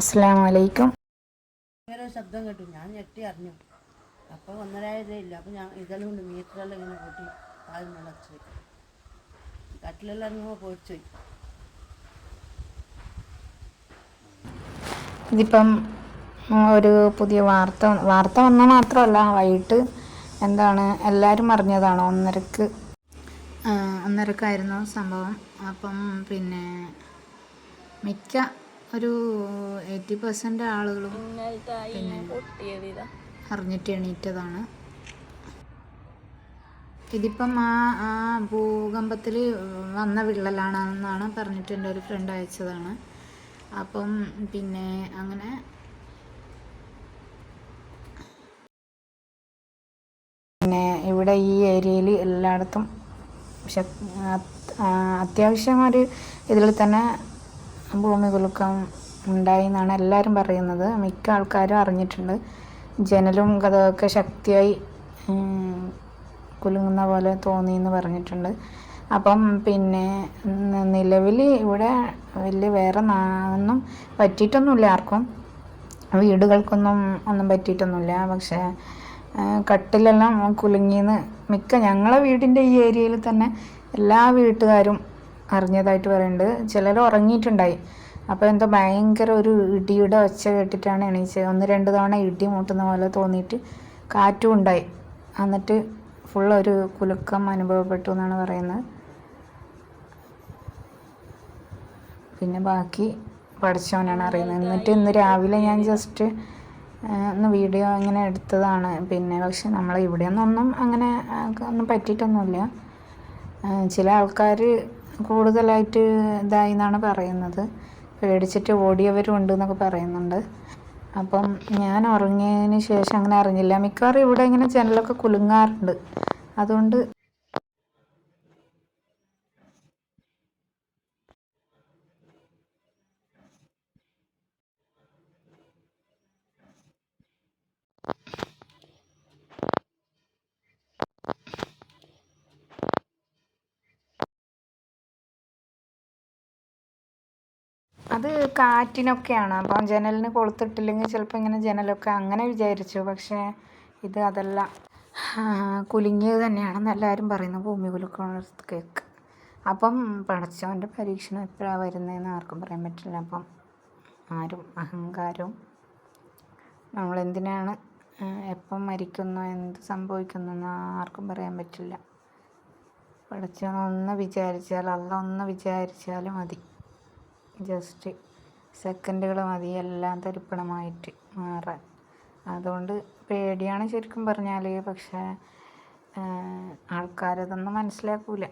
അസ്സാം വലൈക്കും ശബ്ദം കേട്ടു. ഞാൻ ഞെട്ടി അറിഞ്ഞു. അപ്പോൾ ഒന്നരായതേ ഇല്ല. അപ്പോൾ ഞാൻ ഇതെല്ലാം കൊണ്ട് മീറ്ററെല്ലാം ഇങ്ങനെ കൂട്ടി താഴെ നടച്ചു കട്ടിലെല്ലാം ഇറങ്ങുമ്പോൾ പൊടിച്ചു ഇതിപ്പം ഒരു പുതിയ വാർത്ത വാർത്ത വന്നാൽ മാത്രമല്ല വൈകിട്ട് എന്താണ് എല്ലാവരും അറിഞ്ഞതാണ്? ഒന്നരക്ക് ഒന്നരക്കായിരുന്നു സംഭവം. അപ്പം പിന്നെ മിക്ക ഒരു എയ്റ്റി പെർസെന്റ് ആളുകളും പിന്നെ അറിഞ്ഞിട്ട് എണീറ്റതാണ്. ഇതിപ്പം ആ ആ ഭൂകമ്പത്തിൽ വന്ന വിള്ളലാണെന്നാണ് പറഞ്ഞിട്ട് എന്റെ ഒരു ഫ്രണ്ട് അയച്ചതാണ്. അപ്പം പിന്നെ അങ്ങനെ പിന്നെ ഇവിടെ ഈ ഏരിയയിൽ എല്ലായിടത്തും അത്യാവശ്യം ഒരു ഇതിൽ തന്നെ ഭൂമി കുലുക്കം ഉണ്ടായി എന്നാണ് എല്ലാവരും പറയുന്നത്. മിക്ക ആൾക്കാരും അറിഞ്ഞിട്ടുണ്ട്. ജനലും കഥയൊക്കെ ശക്തിയായി കുലുങ്ങുന്ന പോലെ തോന്നി എന്ന് പറഞ്ഞിട്ടുണ്ട്. അപ്പം പിന്നെ നിലവിൽ ഇവിടെ വലിയ വേറെ ഒന്നും പറ്റിയിട്ടൊന്നുമില്ല ആർക്കും. വീടുകൾക്കൊന്നും ഒന്നും പറ്റിയിട്ടൊന്നുമില്ല. പക്ഷേ കട്ടിലെല്ലാം കുലുങ്ങിയെന്ന് മിക്ക ഞങ്ങളെ വീടിന്റെ ഈ ഏരിയയിൽ തന്നെ എല്ലാ വീട്ടുകാരും അറിഞ്ഞതായിട്ട് പറയുന്നുണ്ട് ചിലർ ഉറങ്ങിയിട്ടുണ്ടായി. അപ്പോൾ എന്തോ ഭയങ്കര ഒരു ഇടിയുടെ ഒച്ച കേട്ടിട്ടാണ് എണീച്ചത്. ഒന്ന് രണ്ട് തവണ ഇടി മൂട്ടുന്ന പോലെ തോന്നിയിട്ട് കാറ്റും ഉണ്ടായി. എന്നിട്ട് ഫുൾ ഒരു കുലുക്കം അനുഭവപ്പെട്ടു എന്നാണ് പറയുന്നത്. പിന്നെ ബാക്കി പഠിച്ചവനാണ് അറിയുന്നത്. എന്നിട്ട് ഇന്ന് രാവിലെ ഞാൻ ജസ്റ്റ് ഒന്ന് വീഡിയോ ഇങ്ങനെ എടുത്തതാണ്. പിന്നെ പക്ഷെ നമ്മളെ ഇവിടെയൊന്നും ഒന്നും അങ്ങനെ ഒന്നും പറ്റിയിട്ടൊന്നുമില്ല. ചില ആൾക്കാർ കൂടുതലായിട്ട് ഇതായി എന്നാണ് പറയുന്നത്. പേടിച്ചിട്ട് ഓടിയവരും ഉണ്ട് എന്നൊക്കെ പറയുന്നുണ്ട്. അപ്പം ഞാൻ ഉറങ്ങിയതിന് ശേഷം അങ്ങനെ അറിഞ്ഞില്ല. മിക്കവാറും ഇവിടെ ഇങ്ങനെ ജനലൊക്കെ കുലുങ്ങാറുണ്ട്. അതുകൊണ്ട് അത് കാറ്റിനൊക്കെയാണ്. അപ്പം ജനലിന് കൊളുത്തിട്ടില്ലെങ്കിൽ ചിലപ്പോൾ ഇങ്ങനെ ജനലൊക്കെ അങ്ങനെ വിചാരിച്ചു. പക്ഷേ ഇത് അതല്ല. കുലുങ്ങിയത് തന്നെയാണെന്ന് എല്ലാവരും പറയുന്നത് ഭൂമി കുലുക്കണ കേക്ക്. അപ്പം പടച്ചവന്റെ പരീക്ഷണം എപ്പോഴാണ് വരുന്നതെന്ന് ആർക്കും പറയാൻ പറ്റില്ല. അപ്പം ആരും അഹങ്കാരവും നമ്മളെന്തിനാണ് എപ്പം മരിക്കുന്നു എന്ത് സംഭവിക്കുന്നു എന്ന് ആർക്കും പറയാൻ പറ്റില്ല. പഠിച്ചവനൊന്ന് വിചാരിച്ചാൽ അല്ല ഒന്ന് വിചാരിച്ചാൽ മതി. ജസ്റ്റ് സെക്കൻഡുകൾ മതി എല്ലാം തരിപ്പണമായിട്ട് മാറാൻ. അതുകൊണ്ട് പേടിയാണ് ശരിക്കും പറഞ്ഞാൽ പക്ഷേ ആൾക്കാരതൊന്നും മനസ്സിലാക്കൂല.